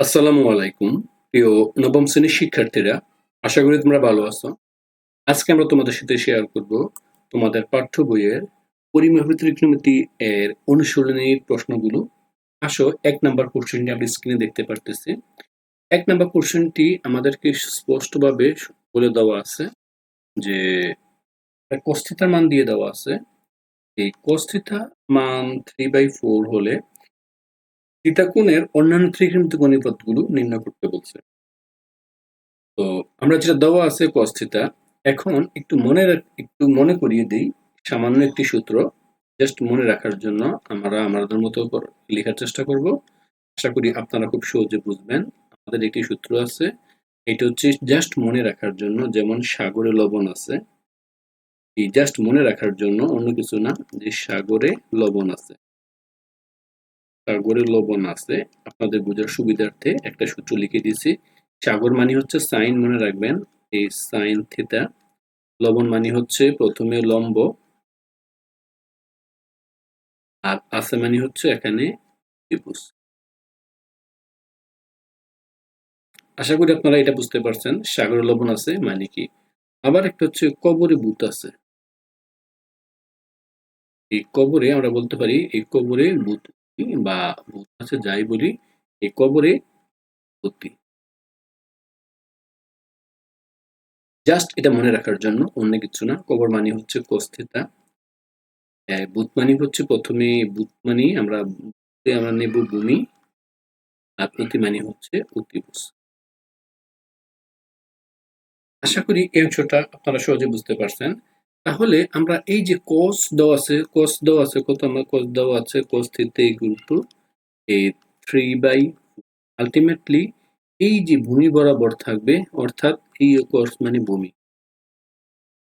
আসসালামু আলাইকুম, প্রিয় নবম শ্রেণির শিক্ষার্থীরা। আশা করি তোমরা ভালো আছো। আজকে আমরা তোমাদের সাথে শেয়ার করব তোমাদের পাঠ্য বইয়ের পরিমাপী ত্রিকোণমিতি এর অনুশীলনীর প্রশ্নগুলো। আসো, এক নাম্বার কোশ্চেনটি আমরা স্ক্রিনে দেখতে পারতেছি। এক নাম্বার কোশ্চেনটি আমাদেরকে স্পষ্টভাবে বলে দেওয়া আছে যে কস্থিতার মান দিয়ে দেওয়া আছে। এই কস্থিতা মান থ্রি বাই ফোর হলে থিতাকোণের অন্যান্য ত্রিকোণমিতিক অনুপাতগুলো নির্ণয় করতে বলছে। তো আমরা যেটা দেওয়া আছে থিটা এখন একটু মনে একটু মনে করিয়ে দিই, সামান্য একটি সূত্র জাস্ট মনে রাখার জন্য আমরা আমাদের মতো লেখার চেষ্টা করব। আশা করি আপনারা খুব সহজে বুঝবেন। আমাদের একটি সূত্র আছে, এটা হচ্ছে জাস্ট মনে রাখার জন্য, যেমন সাগরে লবণ আছে। এই জাস্ট মনে রাখার জন্য অন্য কিছু না, যে সাগরে লবণ আছে। সাগরে লবণ আছে। আপনাদের বোঝার সুবিধার্থে একটা সূত্র লিখে দিয়েছি। সাগর মানে হচ্ছে সাইন, মনে রাখবেন। এই সাইন থিটা। লবণ মানে হচ্ছে প্রথমে লম্ব। আর আছে মানে হচ্ছে এখানে ত্রিভুজ। আশা করি আপনারা এটা বুঝতে পারছেন। সাগরে লবণ আছে মানে কি? আবার একটা হচ্ছে কবরে ভূত আছে। এই কবরে আমরা বলতে পারি, এই কবরে ভূত বা ভূত আছে যাই বলি এই কবরে ভূতি জাস্ট এটা মনে রাখার জন্য অন্য কিছু না। কবর মানে হচ্ছে কোস্থিতা বুধ মানে হচ্ছে প্রথমে বুধ মানে আমরা আমরা নেব ভূমি। আর প্রতি মানে হচ্ছে অতিভুজ। আশা করি এই অংশটা আপনারা সহজে বুঝতে পারছেন। তাহলে আমরা এই যে কোস দেওয়া আছে কোস দেওয়া আছে, কত আমার কোস দেওয়া আছে কোস থিতে টু এই থ্রি বাই আলটিমেটলি এই যে ভূমি বরাবর থাকবে, অর্থাৎ এই কোর্স মানে ভূমি।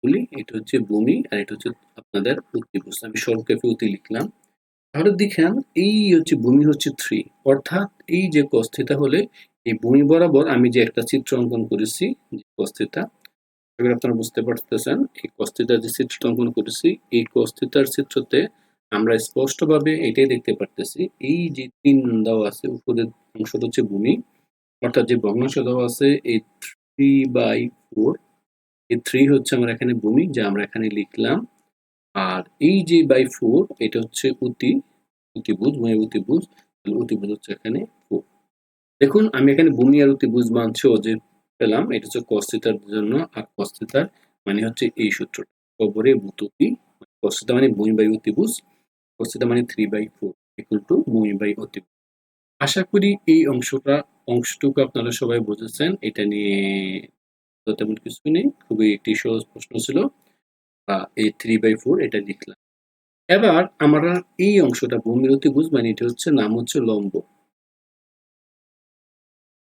বলি এটা হচ্ছে ভূমি আর এটা হচ্ছে আপনাদের অতিভুজ আমি সংক্ষেপে অতি লিখলাম। তাহলে দেখেন, এই হচ্ছে ভূমি হচ্ছে থ্রি অর্থাৎ এই যে কস্থিতা হলে এই ভূমি বরাবর আমি যে একটা চিত্র অঙ্কন করেছি কস্থিতা এবার আপনারা বুঝতে পারতেছেন। এই কস্তিতার যে চিত্রটা অঙ্কন করেছি, এই কস্থিতার চিত্রতে আমরা স্পষ্টভাবে এটাই দেখতে পারতেছি। এই যে তিন দেওয়া আছে, উপরের অংশটা হচ্ছে ভূমি, অর্থাৎ যে ভগ্নাংশ দেওয়া আছে, এই থ্রি বাই ফোর এই থ্রি হচ্ছে আমরা এখানে ভূমি, যা আমরা এখানে লিখলাম। আর এই যে বাই ফোর এটা হচ্ছে অতি, অতিভুজ, ভূমি অতিভুজ, তাহলে অতিভুজ হচ্ছে এখানে ফোর দেখুন, আমি এখানে ভূমি আর অতিভুজ মান সহজে পেলাম। এটা হচ্ছে কস্তিতার জন্য আর কস্তিতার মানে হচ্ছে এই সূত্রটা। কবরে ভূততি কস্তিতা মানে ভূমি বাই অতিভুজ কস্তিতা মানে three by four equal to ভূমি বাই অতিভুজ। আশা করি এই অংশটা, অংশটুকু আপনারা সবাই বুঝেছেন। এটা নিয়ে তো তেমন কিছু নেই। খুবই একটি সহজ প্রশ্ন ছিল। এই থ্রি বাই ফোর এটা লিখলাম। এবার আমরা এই অংশটা ভূমির অতিভুজ মানে এটা হচ্ছে নাম হচ্ছে লম্ব।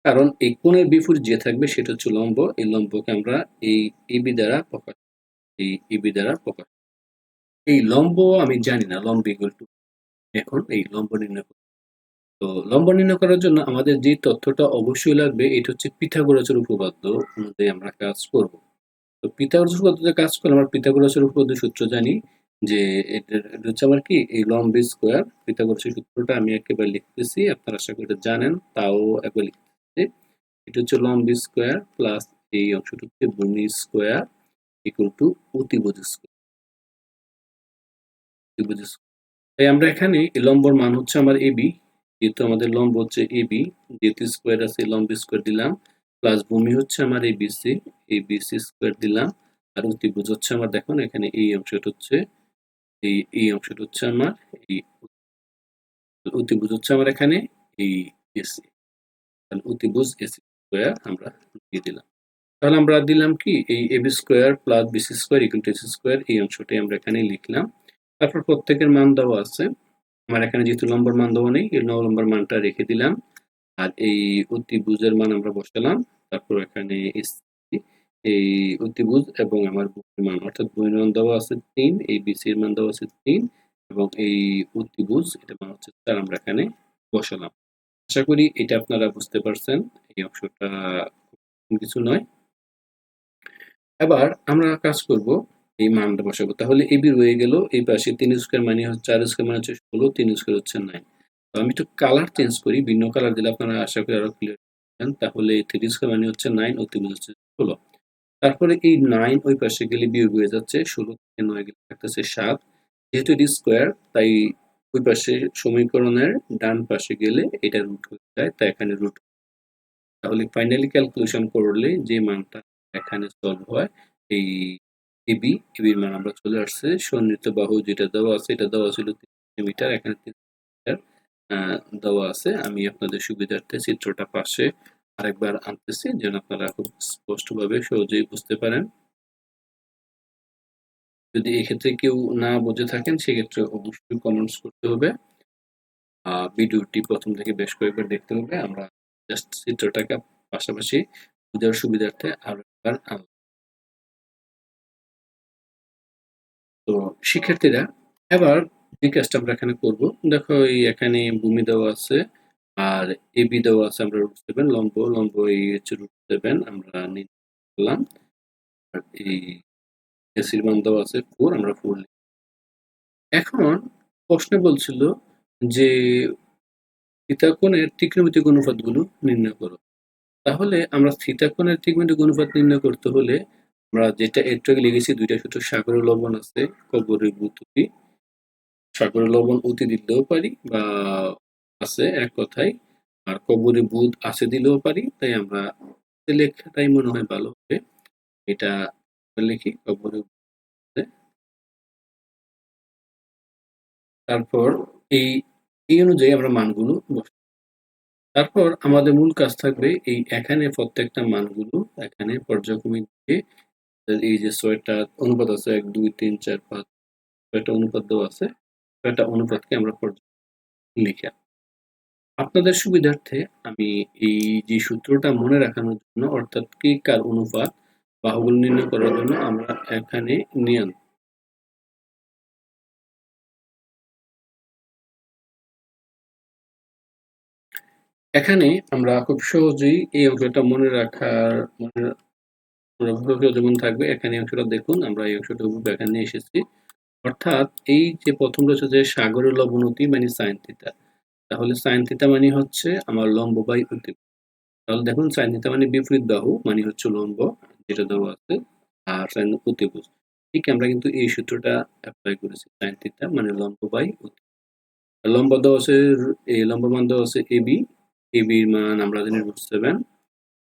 কারণ এই কোণের বিপরীত যে থাকবে সেটা হচ্ছে লম্ব। এই লম্বকে আমরা এই এবি দ্বারা প্রকাশ এই এবি দ্বারা প্রকাশ এই লম্ব আমি জানি না, লম্ব ইকুয়াল টু এখন এই লম্ব নির্ণয় তো লম্ব নির্ণয় করার জন্য আমাদের যে তথ্যটা অবশ্যই লাগবে, এটা হচ্ছে পিথাগোরাসের উপপাদ্য অনুযায়ী আমরা কাজ করব। তো পিথাগোরাসের উপপাদ্যতে কাজ করে আমরা পিথাগোরাসের উপপাদ্য সূত্র জানি যে এটা এটা হচ্ছে আমার কি? এই লম্ব স্কোয়ার পিথাগোরাসের সূত্রটা আমি একেবারে লিখতেছি, আপনারা আশা করি জানেন, তাও একবার লিখতেছি এটা হচ্ছে লম্ব স্কোয়ার প্লাস এই অংশটা হচ্ছে ভূমি স্কোয়ার ইকুয়াল টু অতিভুজ স্কোয়ার অতিভুজ তাই আমরা এখানে এই লম্বর মান হচ্ছে আমার এবি যেহেতু আমাদের লম্ব হচ্ছে এবি যেহেতু স্কোয়ার আছে লম্ব স্কোয়ার দিলাম প্লাস ভূমি হচ্ছে আমার এই বিসি এই বিসি স্কোয়ার দিলাম, আর অতিভুজ হচ্ছে আমার দেখুন এখানে এই অংশটা হচ্ছে, এই এই অংশটা হচ্ছে আমার এই অতিভুজ হচ্ছে আমার এখানে এই এসি তাহলে অতিভুজ এসি স্কোয়ার আমরা দিয়ে দিলাম। তাহলে আমরা দিলাম কি? এই AB square plus BC square equal to AC square এই অংশটাই আমরা এখানে লিখলাম। তারপর প্রত্যেকের মান দেওয়া আছে। আমার এখানে যেহেতু লম্বর মান দেওয়া নেই, এই নম্বর মানটা রেখে দিলাম। আর এই অতিভুজের মান আমরা বসালাম। তারপর এখানে এই অতিভুজ এবং আমার ভূমির মান, অর্থাৎ ভূমির মান দেওয়া আছে তিন, এই বি বিসির মান দেওয়া আছে তিন এবং এই অতিভুজ এটা মান হচ্ছে চার আমরা এখানে বসালাম। আশা করি এটা আপনারা বুঝতে পারছেন। এই অংশটা কিছু নয়। এবার আমরা কাজ করব এই মানটা বসাবো। তাহলে এবি রয়ে গেল, এই পাশে তিন স্কোয়ার মানে হচ্ছে, চার স্কোয়ার মানে হচ্ছে ষোলো, তিন স্কোয়ার হচ্ছে নাইন তো আমি একটু কালার চেঞ্জ করি, ভিন্ন কালার দিলে আপনারা আশা করি আরও ক্লিয়ার তাহলে থ্রি স্কোয়ার মানে হচ্ছে নাইন অতিভুজ হচ্ছে ষোলো। তারপরে এই নাইন ওই পাশে গেলে বিয়োগ হয়ে যাচ্ছে, ষোলো থেকে নয় গেলে থাকতেছে সাত। যেহেতু এটি স্কোয়ার তাই ওই পাশে সমীকরণের ডান পাশে গেলে এটা রুট হয়ে যায় তাই এখানে রুট তাহলে ফাইনালি ক্যালকুলেশন করলে যে মানটা এখানে সলভ হয়, এই এবি এবির মান আমরা চলে আসছে। সন্নিহিত বাহু যেটা দেওয়া আছে, এটা দেওয়া ছিল তিন সেন্টিমিটার এখানে তিন সেন্টিমিটার দেওয়া আছে। আমি আপনাদের সুবিধার্থে চিত্রটা পাশে আরেকবার আনতেছি, যেন আপনারা খুব স্পষ্টভাবে সহজেই বুঝতে পারেন। যদি এক্ষেত্রে কেউ না বুঝে থাকেন, সেক্ষেত্রে অবশ্যই কমেন্টস করতে হবে। ভিডিওটি প্রথম থেকে বেশ কয়েকবার দেখতে হবে। আমরা জাস্ট চিত্রটাকে পাশাপাশি বোঝার সুবিধার্থে আরও একবার তো শিক্ষার্থীরা, এবার যে কাজটা আমরা এখানে করব, দেখো এই এখানে ভূমি দেওয়া আছে আর এ বি দেওয়া আছে, আমরা রুট সেভেন লম্ব লম্ব এই হচ্ছে রুট সেভেন আমরা নিলাম আর এই এসির মান দেওয়া আছে, ফোর, আমরা ফোর এখন প্রশ্নে বলছিল যে থিতাকোণের ত্রিকোণমিতিক অনুপাতগুলো নির্ণয় করো। তাহলে আমরা থিতাকোণের ত্রিকোণমিতিক অনুপাত নির্ণয় করতে হলে আমরা যেটা একটু আগে লিখেছি, দুইটা সূত্র সাগরের লবণ আছে, কবরের বুতুতি সাগরের লবণ অতি দিলেও পারি বা আছে এক কথায়, আর কবরে বুধ আছে দিলেও পারি, তাই আমরা লেখাটাই মনে হয় ভালো হবে। এটা লিখি তারপর এই এই অনুযায়ী আমরা মানগুলো তারপর আমাদের মূল কাজ থাকবে এই এখানে প্রত্যেকটা মানগুলো এখানে পর্যায়ক্রমিক দিয়ে এই যে ছয়টা অনুপাত আছে, এক, দুই, তিন, চার, পাঁচ, ছয়টা অনুপাত দেওয়া আছে, ছয়টা অনুপাতকে আমরা লিখা। আপনাদের সুবিধার্থে আমি এই যে সূত্রটা মনে রাখানোর জন্য, অর্থাৎ কি কার অনুপাত বাহুগুলো নির্ণয় করার জন্য আমরা এখানে নিয়ে এখানে আমরা খুব সহজেই এই অংশটা মনে রাখার, মনে যেমন থাকবে, এখানে অংশটা দেখুন, আমরা এই অংশটা এখানে এসেছি। অর্থাৎ এই যে প্রথম রয়েছে যে সাগরের লবণতি মানে সাইন থিতা তাহলে সাইন থিতা মানে হচ্ছে আমার লম্ব বাই অতি তাহলে দেখুন সাইন থিতা মানে বিপরীত বাহু মানে হচ্ছে লম্ব। যেটা দেওয়া আছে, আর সাইন অতিভুজ। ঠিক, আমরা কিন্তু এই সূত্রটা অ্যাপ্লাই করেছি সাইন থিতা মানে লম্ব বাই লম্ব দেওয়া আছে এই লম্ব মান দেওয়া আছে এবি এবির মান আমরা জানি রুট সেভেন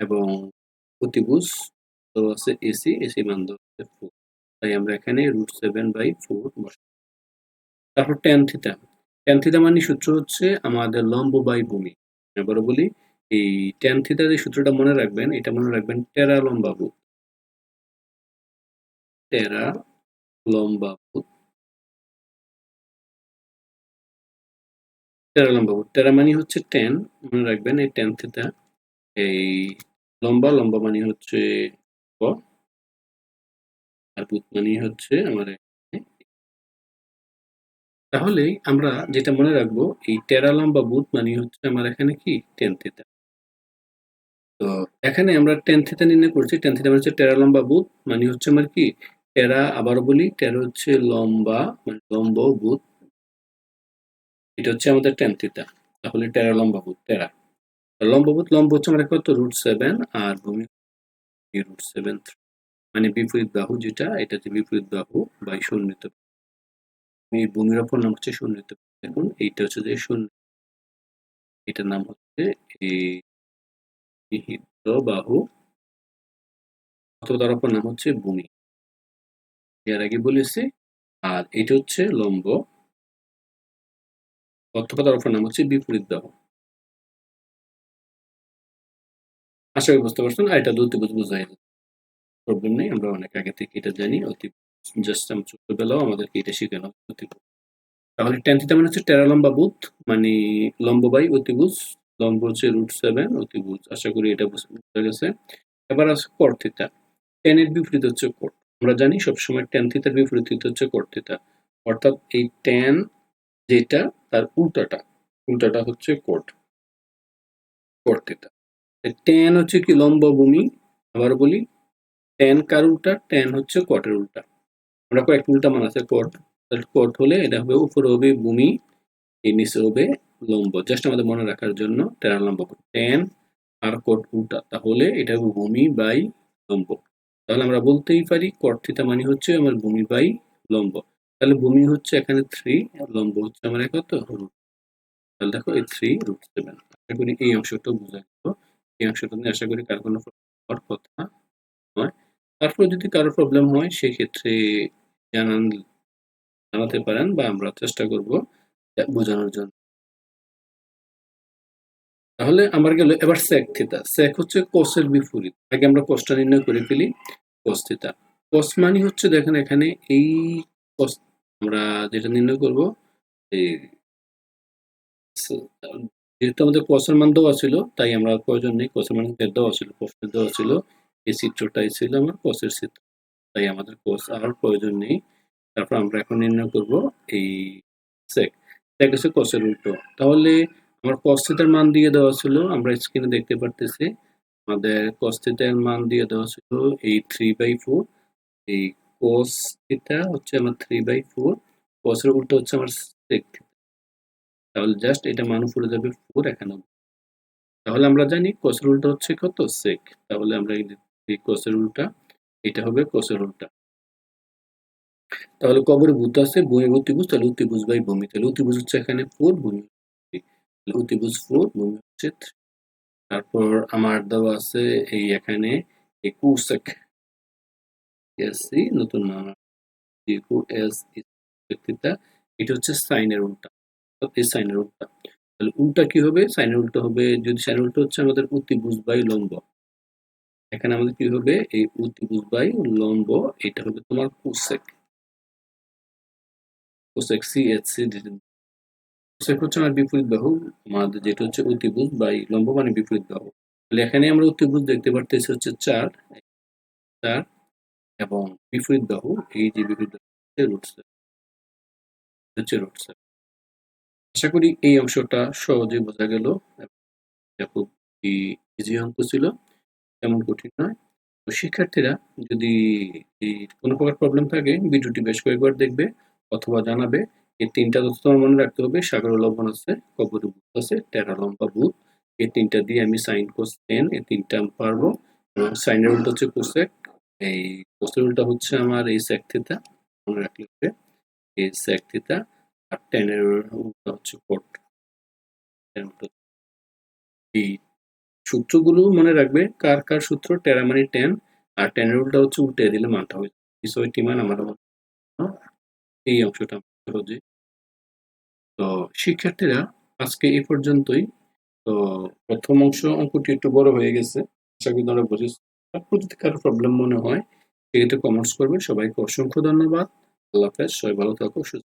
এবং অতিভুজ দেওয়া আছে এসি এসি মান দেওয়া আছে ফোর তাই আমরা এখানে রুট সেভেন বাই ফোর বসাই। তারপর টেন থিতা টেন থিতা মানে সূত্র হচ্ছে আমাদের লম্ব বাই ভূমি। এবারে বলি, এই টেন থিতা যে সূত্রটা মনে রাখবেন, এটা মনে রাখবেন টেরা লম্বা টেরা লম্বা বুথ টেরা লম্বা বুথ টেরা মানে হচ্ছে টেন মনে রাখবেন এই টেন থিতা এই লম্বা লম্বা মানে হচ্ছে আর বুথ মানে হচ্ছে আমার তাহলে আমরা যেটা মনে রাখব এই টেরা লম্বা বুথ মানে হচ্ছে আমার এখানে কি টেন থেটা তো, এখানে আমরা টেন থেটা নির্ণয় করছি। টেন থিতা মানে হচ্ছে টেরা লম্বা বুথ মানে হচ্ছে আমার কি টেরা আবার বলি, টেরা হচ্ছে লম্বা মানে লম্ব বুথ এটা হচ্ছে আমাদের টেন থিতা তাহলে টেরা লম্বা বুথ টেরা। লম্ব বুথ লম্ব হচ্ছে আমার কত? রুট সেভেন আর ভূমি রুট সেভেন থ্রি মানে বিপরীত বাহু যেটা এটা হচ্ছে বিপরীত বাহু বা এই ভূমির অপর নাম হচ্ছে সন্নিহিত দেখুন, এইটা হচ্ছে যে শূন্য। এটার নাম হচ্ছে এই বাহু। অথবা তার অপর নাম হচ্ছে ভূমি। এর আগে বলেছি, আর এটা হচ্ছে লম্ব। অথবা তার অপর নাম হচ্ছে বিপরীত বাহু আশা করি বুঝতে পারছেন, আর এটা দুটি বোঝাই প্রবলেম নেই, আমরা অনেক আগে থেকে এটা জানি, অতি জাস্ট আমি ছোটবেলাও আমাদেরকে এটা শেখানো অতি তাহলে টেন থিটা মানে হচ্ছে টেরা লম্বা বুথ মানে লম্ব বাই অতিভুজ, লম্ব হচ্ছে রুট সেভেন অতিভুজ। আশা করি এটা বুঝতে গেছে। এবার আছে কর থিটা টেনের বিপরীত হচ্ছে কোট আমরা জানি সবসময় টেন থিটার বিপরীত হচ্ছে কর থিটা অর্থাৎ এই টেন যেটা, তার উল্টাটা উল্টাটা হচ্ছে কোট কোট থিটা টেন হচ্ছে কি লম্ব ভূমি আবার বলি টেন কার উল্টা? টেন হচ্ছে কটের উল্টা। আমরা কয়েক উল্টা মান আছে কট কট হলে এটা হবে উপরে হবে ভূমি, এই নিচে হবে লম্ব। জাস্ট আমাদের মনে রাখার জন্য টেরা লম্ব টেন আর কোট উল্টা। তাহলে এটা হবে ভূমি বাই লম্ব। তাহলে আমরা বলতেই পারি কট মানে হচ্ছে আমার ভূমি বাই লম্ব। তাহলে ভূমি হচ্ছে এখানে থ্রি লম্ব হচ্ছে আমার কত রুট। তাহলে দেখো এই থ্রি রুট সেভেন আশা করি এই অংশটা বোঝা গেল। এই অংশটা নিয়ে আশা করি কার কোনো হওয়ার কথা নয়। তারপর যদি কারও প্রবলেম হয়, সেক্ষেত্রে জানান, জানাতে পারেন বা আমরা চেষ্টা করব বোঝানোর জন্য। তাহলে আমার গেল এবার সেক থিতা সেক হচ্ছে কোসের বিপরীত। আগে আমরা কোসটা নির্ণয় করে ফেলি কোস থিতা কোস মানে হচ্ছে দেখেন এখানে এই কোস আমরা যেটা নির্ণয় করব, এই যেহেতু আমাদের কোসের মান দেওয়া ছিল, তাই আমরা প্রয়োজন নেই কোসের মান দেওয়া ছিল প্রশ্নে দেওয়া ছিল, এই চিত্রটাই ছিল আমার কোসের চিত্র। তাই আমাদের কোস আর প্রয়োজন নেই। তারপর আমরা এখন নির্ণয় করব এই সেক সেক হচ্ছে কোসের উল্টো। তাহলে আমার কস্থিতের মান দিয়ে দেওয়া ছিল, আমরা স্ক্রিনে দেখতে পারতেছি। আমাদের কস্থিতের মান দিয়ে দেওয়া ছিল এই থ্রি বাই ফোর এই থিটা হচ্ছে আমার থ্রি বাই ফোর কোসের উল্টো হচ্ছে আমার সেক তাহলে জাস্ট এটা মান উপরে যাবে ফোর এখানে। তাহলে আমরা জানি কোসের উল্টা হচ্ছে কত? সেক তাহলে আমরা এই কসের উল্টা, এটা হবে কসের উল্টা। তাহলে কবরে ভূত আছে ভূমি অতিভুজ তাহলে অতিভুজ বাই ভূমি। তাহলে অতিভুজ হচ্ছে এখানে ফোর ভূমি অতিভুজ ফোর ভূমি তারপর আমার দেওয়া আছে এই এখানে একুশেক। এসি নতুন এটা হচ্ছে সাইনের উল্টা। এই সাইনের উল্টা। তাহলে উল্টা কি হবে? সাইনের উল্টা হবে, যদি সাইনের উল্টা হচ্ছে আমাদের অতিভুজ বাই লম্ব। এখানে আমাদের কি হবে? এই অতিভুজ বাই লম্ব, এটা হবে তোমার cosec cosec C H C আমার বিপরীত বাহু আমাদের যেটা হচ্ছে অতিভুজ বাই লম্ব মানে বিপরীত বাহু। তাহলে এখানে আমরা অতিভুজ দেখতে পারতেছি হচ্ছে চার চার এবং বিপরীত বাহু, এই যে বিপরীত রুট হচ্ছে রুট আশা করি এই অংশটা সহজে বোঝা গেল এটা খুব ইজি অঙ্ক ছিল, তেমন কঠিন নয়। তো শিক্ষার্থীরা যদি এই কোনো প্রকার প্রবলেম থাকে, ভিডিওটি বেশ কয়েকবার দেখবে অথবা জানাবে। এই তিনটা তথ্য তোমার মনে রাখতে হবে। সাগর লবণ আছে কবর বুথ আছে, টেরা লম্বা বুথ এই তিনটা দিয়ে আমি সাইন কোস টেন এই তিনটা আমি পারব। এবং সাইনের উল্টা হচ্ছে কোসেক। এই কোসের উল্টা হচ্ছে আমার এই থিতা মনে রাখলে হবে। এই থিতা আর টেনের উল্টা হচ্ছে কোট এই সূত্রগুলো মনে রাখবে কার কার সূত্র, টেরা মানে টেন আর টেনের উল্টা হচ্ছে উল্টে দিলে মানটা হয়ে যাবে। ছয়টি মান আমার এই অংশটা সহজে তো শিক্ষার্থীরা আজকে এ পর্যন্তই। তো প্রথম অংশ অঙ্কটি একটু বড় হয়ে গেছে। আশা করি তোমরা বুঝেছ। প্রতিটি কারও প্রবলেম মনে হয়, সেক্ষেত্রে কমার্স করবে। সবাইকে অসংখ্য ধন্যবাদ। আল্লাহ হাফেজ। সবাই ভালো থাকো, সুস্থ